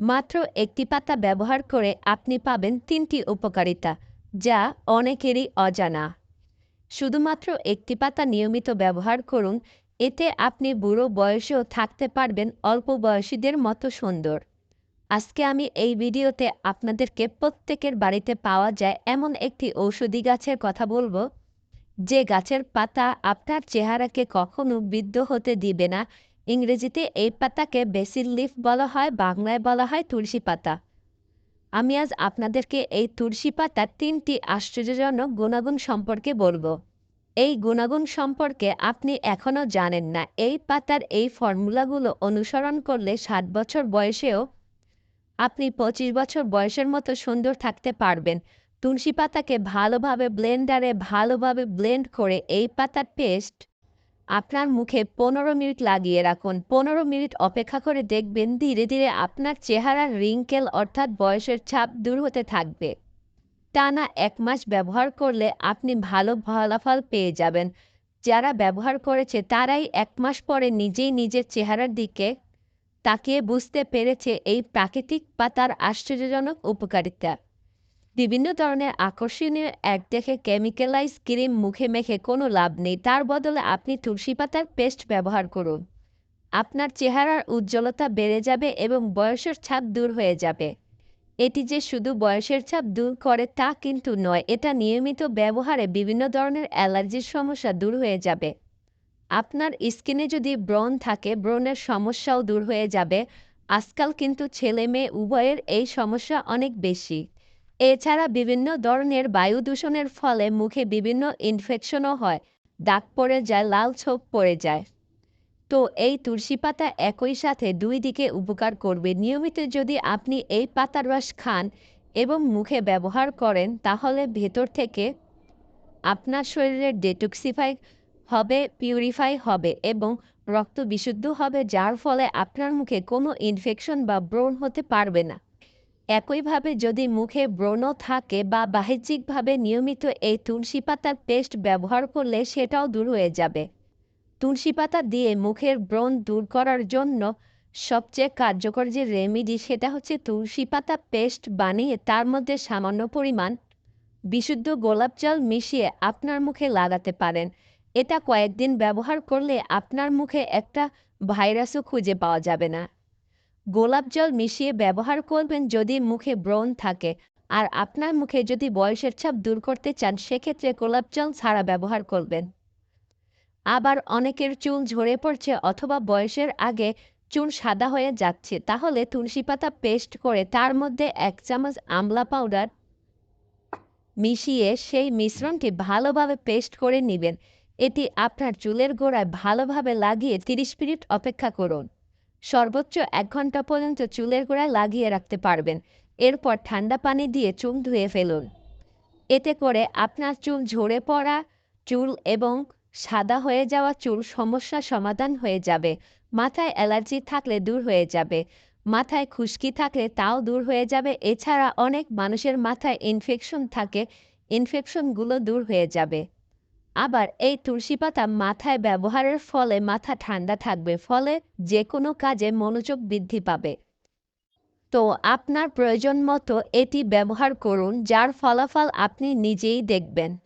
মাত্র একটি পাতা ব্যবহার করে আপনি পাবেন তিনটি উপকারিতা, যা অনেকেরই অজানা। শুধুমাত্র একটি পাতা নিয়মিত ব্যবহার করুন, এতে আপনি বুড়ো বয়সেও থাকতে পারবেন, অল্প বয়সীদের মতো সুন্দর। আজকে আমি এই ভিডিওতে আপনাদেরকে প্রত্যেকের বাড়িতে পাওয়া যায় এমন একটি ঔষধি গাছের কথা বলব। যে গাছের পাতা আপনার চেহারাকে কখনো বৃদ্ধ হতে দিবে না ইংরেজিতে এই পাতাকে বেসিল লিফ বলা হয়, বাংলায় বলা হয় তুলসী পাতা। আমি আজ আপনাদেরকে এই তুলসী পাতার তিনটি আশ্চর্যজনক গুণাগুণ সম্পর্কে বলব। এই গুণাগুণ সম্পর্কে আপনি এখনও জানেন না, এই পাতার এই ফর্মুলাগুলো অনুসরণ করলে ষাট বছর বয়সেও আপনি পঁচিশ বছর বয়সের মতো সুন্দর থাকতে পারবেন। তুলসী পাতাকে ভালোভাবে ব্লেন্ডারে ভালোভাবে ব্লেন্ড করে এই পাতার পেস্ট আপনার মুখে পনেরো মিনিট লাগিয়ে রাখুন। পনেরো মিনিট অপেক্ষা করে দেখবেন ধীরে ধীরে আপনার চেহারার রিঙ্কেল অর্থাৎ বয়সের ছাপ দূর হতে থাকবে। টানা এক মাস ব্যবহার করলে আপনি ভালো ফলাফল পেয়ে যাবেন। যারা ব্যবহার করেছে তারাই এক মাস পরে নিজেই নিজের চেহারার দিকে তাকিয়ে বুঝতে পেরেছে এই প্রাকৃতিক পাতার আশ্চর্যজনক উপকারিতা। বিভিন্ন ধরনের আকর্ষণীয় এক দেখে কেমিক্যালাইজ ক্রিম মুখে মেখে কোনো লাভ নেই। তার বদলে আপনি তুলসী পাতার পেস্ট ব্যবহার করুন। আপনার চেহারার উজ্জ্বলতা বেড়ে যাবে এবং বয়সের ছাপ দূর হয়ে যাবে। এটি যে শুধু বয়সের ছাপ দূর করে তা কিন্তু নয়, এটা নিয়মিত ব্যবহারে বিভিন্ন ধরনের অ্যালার্জির সমস্যা দূর হয়ে যাবে। আপনার স্কিনে যদি ব্রণ থাকে, ব্রণের সমস্যাও দূর হয়ে যাবে। আজকাল কিন্তু ছেলে মেয়ে উভয়ের এই সমস্যা অনেক বেশি। এছাড়া বিভিন্ন ধরনের বায়ু দূষণের ফলে মুখে বিভিন্ন ইনফেকশনও হয়। দাগ পড়ে যায়, লাল ছোপ পড়ে যায়। তো এই তুলসী পাতা একই সাথে দুই দিকে উপকার করবে। নিয়মিত যদি আপনি এই পাতার রস খান এবং মুখে ব্যবহার করেন, তাহলে ভেতর থেকে আপনার শরীরের ডেটক্সিফাই হবে পিউরিফাই হবে এবং রক্ত বিশুদ্ধ হবে, যার ফলে আপনার মুখে কোনো ইনফেকশন বা ব্রণ হতে পারবে না। একইভাবে যদি মুখে ব্রণ থাকে বা বাহ্যিকভাবে নিয়মিত এই তুলসী পাতার পেস্ট ব্যবহার করলে সেটাও দূর হয়ে যাবে। তুলসী পাতা দিয়ে মুখের ব্রণ দূর করার জন্য সবচেয়ে কার্যকর যে রেমেডি সেটা হচ্ছে তুলসী পাতা পেস্ট বানিয়ে তার মধ্যে সামান্য পরিমাণ বিশুদ্ধ গোলাপ জল মিশিয়ে আপনার মুখে লাগাতে পারেন। এটা কয়েকদিন ব্যবহার করলে আপনার মুখে একটা ভাইরাসও খুঁজে পাওয়া যাবে না। গোলাপ জল মিশিয়ে ব্যবহার করবেন যদি মুখে ব্রণ থাকে। আর আপনার মুখে যদি বয়সের ছাপ দূর করতে চান, সেক্ষেত্রে গোলাপ জল ছাড়া ব্যবহার করবেন। আবার অনেকের চুল ঝরে পড়ছে অথবা বয়সের আগে চুল সাদা হয়ে যাচ্ছে, তাহলে তুলসী পাতা পেস্ট করে তার মধ্যে এক চামচ আমলা পাউডার মিশিয়ে সেই মিশ্রণটি ভালোভাবে পেস্ট করে নেবেন। এটি আপনার চুলের গোড়ায় ভালোভাবে লাগিয়ে তিরিশ মিনিট অপেক্ষা করুন। সর্বোচ্চ এক ঘণ্টা পর্যন্ত চুলের গোড়ায় লাগিয়ে রাখতে পারবেন। এরপর ঠান্ডা পানি দিয়ে চুল ধুয়ে ফেলুন। এতে করে আপনার চুল ঝরে পড়া, চুল এবং সাদা হয়ে যাওয়া চুল সমস্যা সমাধান হয়ে যাবে। মাথায় অ্যালার্জি থাকলে দূর হয়ে যাবে। মাথায় খুশকি থাকলে তাও দূর হয়ে যাবে। এছাড়া অনেক মানুষের মাথায় ইনফেকশন থাকে। ইনফেকশনগুলো দূর হয়ে যাবে। আবার এই তুলসী পাতা মাথায় ব্যবহারের ফলে মাথা ঠান্ডা থাকবে, ফলে যে কোনো কাজে মনোযোগ বৃদ্ধি পাবে। তো আপনার প্রয়োজন মতো এটি ব্যবহার করুন, যার ফলাফল আপনি নিজেই দেখবেন।